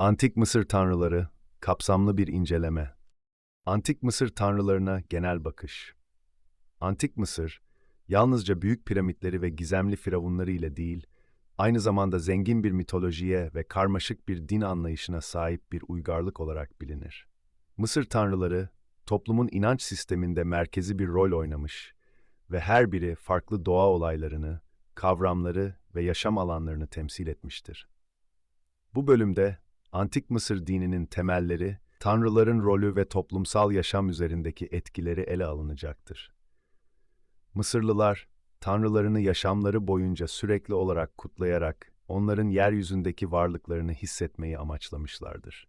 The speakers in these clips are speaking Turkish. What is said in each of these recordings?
Antik Mısır tanrıları, kapsamlı bir inceleme. Antik Mısır tanrılarına genel bakış. Antik Mısır, yalnızca büyük piramitleri ve gizemli firavunları ile değil, aynı zamanda zengin bir mitolojiye ve karmaşık bir din anlayışına sahip bir uygarlık olarak bilinir. Mısır tanrıları, toplumun inanç sisteminde merkezi bir rol oynamış ve her biri farklı doğa olaylarını, kavramları ve yaşam alanlarını temsil etmiştir. Bu bölümde Antik Mısır dininin temelleri, tanrıların rolü ve toplumsal yaşam üzerindeki etkileri ele alınacaktır. Mısırlılar, tanrılarını yaşamları boyunca sürekli olarak kutlayarak onların yeryüzündeki varlıklarını hissetmeyi amaçlamışlardır.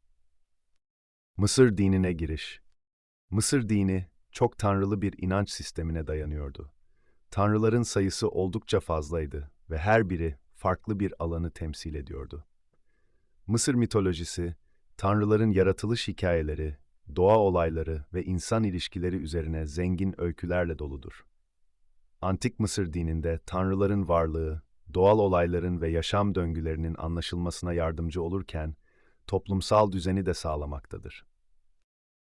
Mısır dinine giriş Mısır dini, çok tanrılı bir inanç sistemine dayanıyordu. Tanrıların sayısı oldukça fazlaydı ve her biri farklı bir alanı temsil ediyordu. Mısır mitolojisi, tanrıların yaratılış hikayeleri, doğa olayları ve insan ilişkileri üzerine zengin öykülerle doludur. Antik Mısır dininde tanrıların varlığı, doğal olayların ve yaşam döngülerinin anlaşılmasına yardımcı olurken, toplumsal düzeni de sağlamaktadır.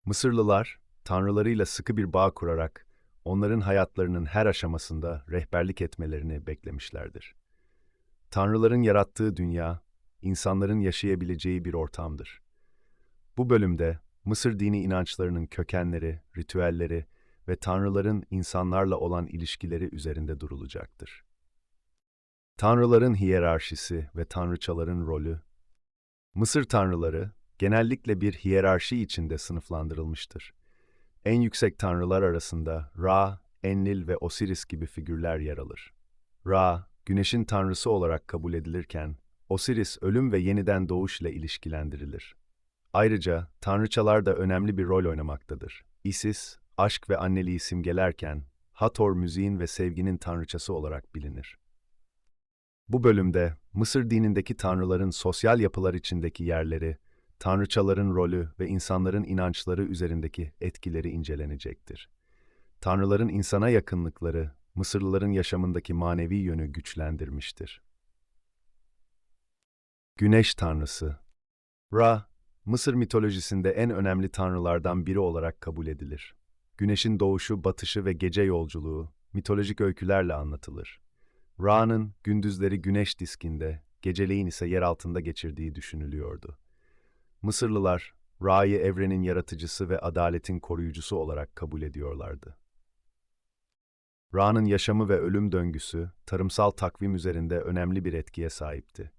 Mısırlılar, tanrılarıyla sıkı bir bağ kurarak, onların hayatlarının her aşamasında rehberlik etmelerini beklemişlerdir. Tanrıların yarattığı dünya, insanların yaşayabileceği bir ortamdır. Bu bölümde Mısır dini inançlarının kökenleri, ritüelleri ve tanrıların insanlarla olan ilişkileri üzerinde durulacaktır. Tanrıların hiyerarşisi ve tanrıçaların rolü Mısır tanrıları genellikle bir hiyerarşi içinde sınıflandırılmıştır. En yüksek tanrılar arasında Ra, Enlil ve Osiris gibi figürler yer alır. Ra, güneşin tanrısı olarak kabul edilirken, Osiris ölüm ve yeniden doğuş ile ilişkilendirilir. Ayrıca tanrıçalar da önemli bir rol oynamaktadır. Isis, aşk ve anneliği simgelerken, Hathor müziğin ve sevginin tanrıçası olarak bilinir. Bu bölümde Mısır dinindeki tanrıların sosyal yapılar içindeki yerleri, tanrıçaların rolü ve insanların inançları üzerindeki etkileri incelenecektir. Tanrıların insana yakınlıkları, Mısırlıların yaşamındaki manevi yönü güçlendirmiştir. Güneş Tanrısı Ra, Mısır mitolojisinde en önemli tanrılardan biri olarak kabul edilir. Güneşin doğuşu, batışı ve gece yolculuğu mitolojik öykülerle anlatılır. Ra'nın gündüzleri güneş diskinde, geceleyin ise yer altında geçirdiği düşünülüyordu. Mısırlılar, Ra'yı evrenin yaratıcısı ve adaletin koruyucusu olarak kabul ediyorlardı. Ra'nın yaşamı ve ölüm döngüsü, tarımsal takvim üzerinde önemli bir etkiye sahipti.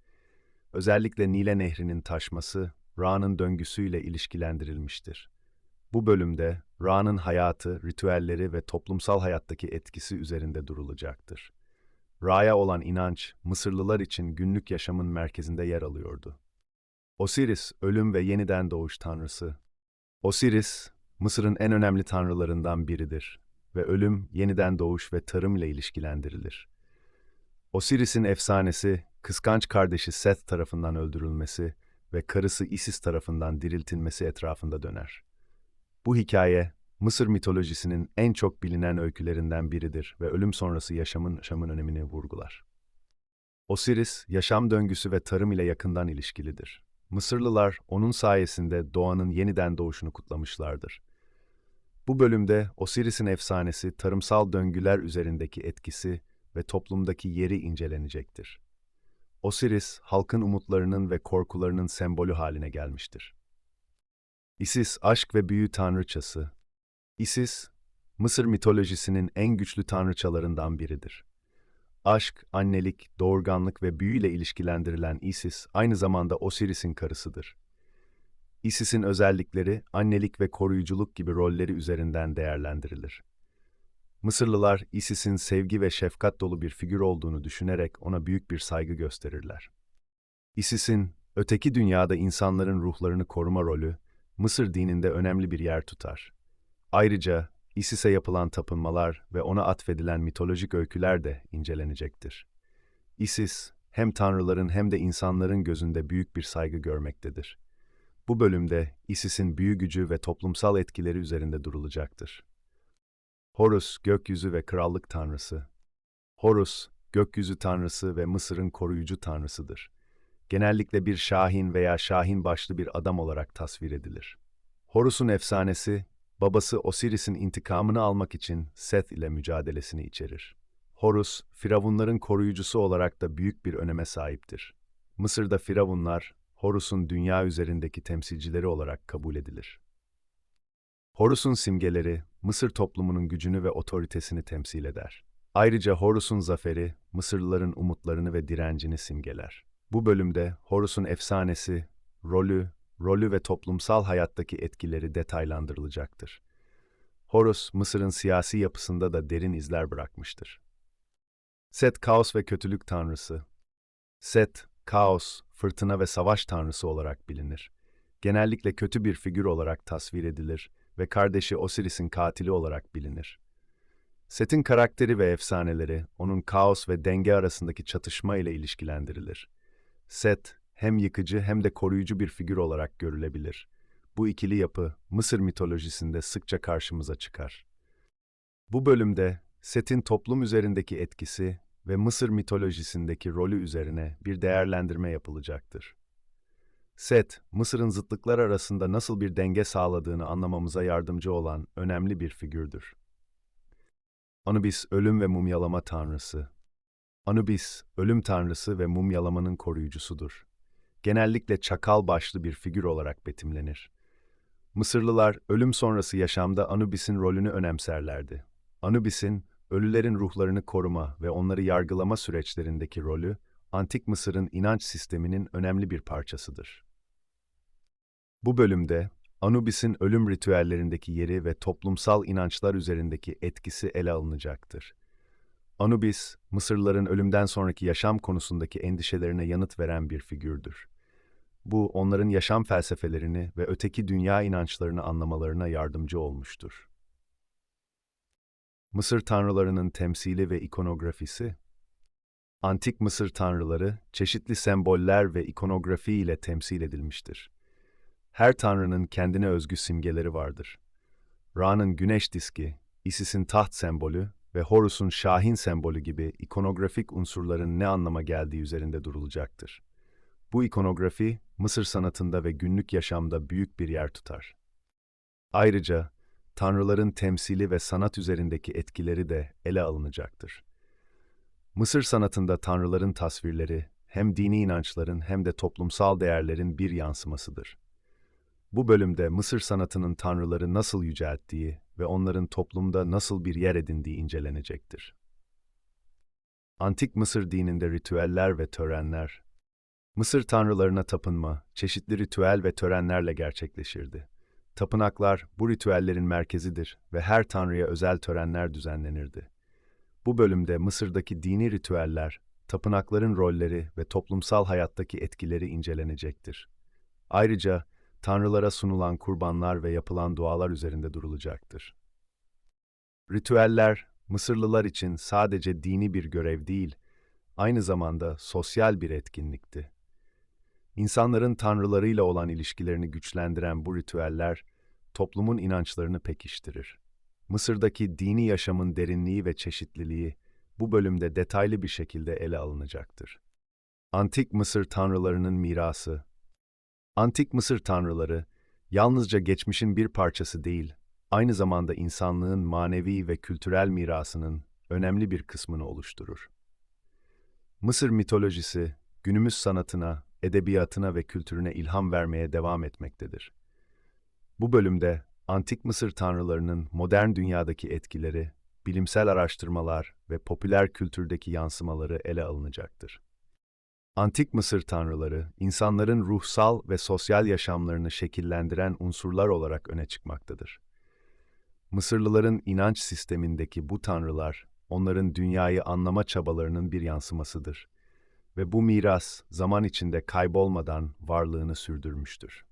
Özellikle Nile Nehri'nin taşması, Ra'nın döngüsüyle ilişkilendirilmiştir. Bu bölümde Ra'nın hayatı, ritüelleri ve toplumsal hayattaki etkisi üzerinde durulacaktır. Ra'ya olan inanç, Mısırlılar için günlük yaşamın merkezinde yer alıyordu. Osiris, ölüm ve yeniden doğuş tanrısı. Osiris, Mısır'ın en önemli tanrılarından biridir ve ölüm, yeniden doğuş ve tarım ile ilişkilendirilir. Osiris'in efsanesi, kıskanç kardeşi Seth tarafından öldürülmesi ve karısı Isis tarafından diriltilmesi etrafında döner. Bu hikaye, Mısır mitolojisinin en çok bilinen öykülerinden biridir ve ölüm sonrası yaşamın, yaşamın önemini vurgular. Osiris, yaşam döngüsü ve tarım ile yakından ilişkilidir. Mısırlılar onun sayesinde doğanın yeniden doğuşunu kutlamışlardır. Bu bölümde Osiris'in efsanesi, tarımsal döngüler üzerindeki etkisi ve toplumdaki yeri incelenecektir. Osiris, halkın umutlarının ve korkularının sembolü haline gelmiştir. Isis, aşk ve büyü tanrıçası. Isis, Mısır mitolojisinin en güçlü tanrıçalarından biridir. Aşk, annelik, doğurganlık ve büyüyle ilişkilendirilen Isis, aynı zamanda Osiris'in karısıdır. Isis'in özellikleri, annelik ve koruyuculuk gibi rolleri üzerinden değerlendirilir. Mısırlılar, Isis'in sevgi ve şefkat dolu bir figür olduğunu düşünerek ona büyük bir saygı gösterirler. Isis'in, öteki dünyada insanların ruhlarını koruma rolü, Mısır dininde önemli bir yer tutar. Ayrıca, Isis'e yapılan tapınmalar ve ona atfedilen mitolojik öyküler de incelenecektir. Isis, hem tanrıların hem de insanların gözünde büyük bir saygı görmektedir. Bu bölümde Isis'in büyü gücü ve toplumsal etkileri üzerinde durulacaktır. Horus, gökyüzü ve krallık tanrısı. Horus, gökyüzü tanrısı ve Mısır'ın koruyucu tanrısıdır. genellikle bir şahin veya şahin başlı bir adam olarak tasvir edilir. Horus'un efsanesi, babası Osiris'in intikamını almak için Seth ile mücadelesini içerir. Horus, Firavunların koruyucusu olarak da büyük bir öneme sahiptir. Mısır'da Firavunlar, Horus'un dünya üzerindeki temsilcileri olarak kabul edilir. Horus'un simgeleri, Mısır toplumunun gücünü ve otoritesini temsil eder. Ayrıca Horus'un zaferi, Mısırlıların umutlarını ve direncini simgeler. Bu bölümde Horus'un efsanesi, rolü, rolü ve toplumsal hayattaki etkileri detaylandırılacaktır. Horus, Mısır'ın siyasi yapısında da derin izler bırakmıştır. Set, kaos ve kötülük tanrısı. Set, kaos, fırtına ve savaş tanrısı olarak bilinir. Genellikle kötü bir figür olarak tasvir edilir ve kardeşi Osiris'in katili olarak bilinir. Set'in karakteri ve efsaneleri, onun kaos ve denge arasındaki çatışma ile ilişkilendirilir. Set, hem yıkıcı hem de koruyucu bir figür olarak görülebilir. Bu ikili yapı, Mısır mitolojisinde sıkça karşımıza çıkar. Bu bölümde, Set'in toplum üzerindeki etkisi ve Mısır mitolojisindeki rolü üzerine bir değerlendirme yapılacaktır. Set, Mısır'ın zıtlıklar arasında nasıl bir denge sağladığını anlamamıza yardımcı olan önemli bir figürdür. Anubis, ölüm ve mumyalama tanrısı. Anubis, ölüm tanrısı ve mumyalamanın koruyucusudur. Genellikle çakal başlı bir figür olarak betimlenir. Mısırlılar ölüm sonrası yaşamda Anubis'in rolünü önemserlerdi. Anubis'in ölülerin ruhlarını koruma ve onları yargılama süreçlerindeki rolü, Antik Mısır'ın inanç sisteminin önemli bir parçasıdır. Bu bölümde Anubis'in ölüm ritüellerindeki yeri ve toplumsal inançlar üzerindeki etkisi ele alınacaktır. Anubis, Mısırlıların ölümden sonraki yaşam konusundaki endişelerine yanıt veren bir figürdür. Bu, onların yaşam felsefelerini ve öteki dünya inançlarını anlamalarına yardımcı olmuştur. Mısır tanrılarının temsili ve ikonografisi Antik Mısır tanrıları, çeşitli semboller ve ikonografi ile temsil edilmiştir. Her tanrının kendine özgü simgeleri vardır. Ra'nın güneş diski, Isis'in taht sembolü ve Horus'un şahin sembolü gibi ikonografik unsurların ne anlama geldiği üzerinde durulacaktır. Bu ikonografi, Mısır sanatında ve günlük yaşamda büyük bir yer tutar. Ayrıca, tanrıların temsili ve sanat üzerindeki etkileri de ele alınacaktır. Mısır sanatında tanrıların tasvirleri, hem dini inançların hem de toplumsal değerlerin bir yansımasıdır. Bu bölümde Mısır sanatının tanrıları nasıl yücelttiği ve onların toplumda nasıl bir yer edindiği incelenecektir. Antik Mısır dininde ritüeller ve törenler, Mısır tanrılarına tapınma, çeşitli ritüel ve törenlerle gerçekleşirdi. Tapınaklar bu ritüellerin merkezidir ve her tanrıya özel törenler düzenlenirdi. Bu bölümde Mısır'daki dini ritüeller, tapınakların rolleri ve toplumsal hayattaki etkileri incelenecektir. Ayrıca tanrılara sunulan kurbanlar ve yapılan dualar üzerinde durulacaktır. Ritüeller, Mısırlılar için sadece dini bir görev değil, aynı zamanda sosyal bir etkinlikti. İnsanların tanrılarıyla olan ilişkilerini güçlendiren bu ritüeller, toplumun inançlarını pekiştirir. Mısır'daki dini yaşamın derinliği ve çeşitliliği bu bölümde detaylı bir şekilde ele alınacaktır. Antik Mısır tanrılarının mirası Antik Mısır tanrıları, yalnızca geçmişin bir parçası değil, aynı zamanda insanlığın manevi ve kültürel mirasının önemli bir kısmını oluşturur. Mısır mitolojisi, günümüz sanatına, edebiyatına ve kültürüne ilham vermeye devam etmektedir. Bu bölümde, Antik Mısır tanrılarının modern dünyadaki etkileri, bilimsel araştırmalar ve popüler kültürdeki yansımaları ele alınacaktır. Antik Mısır tanrıları, insanların ruhsal ve sosyal yaşamlarını şekillendiren unsurlar olarak öne çıkmaktadır. Mısırlıların inanç sistemindeki bu tanrılar, onların dünyayı anlama çabalarının bir yansımasıdır ve bu miras zaman içinde kaybolmadan varlığını sürdürmüştür.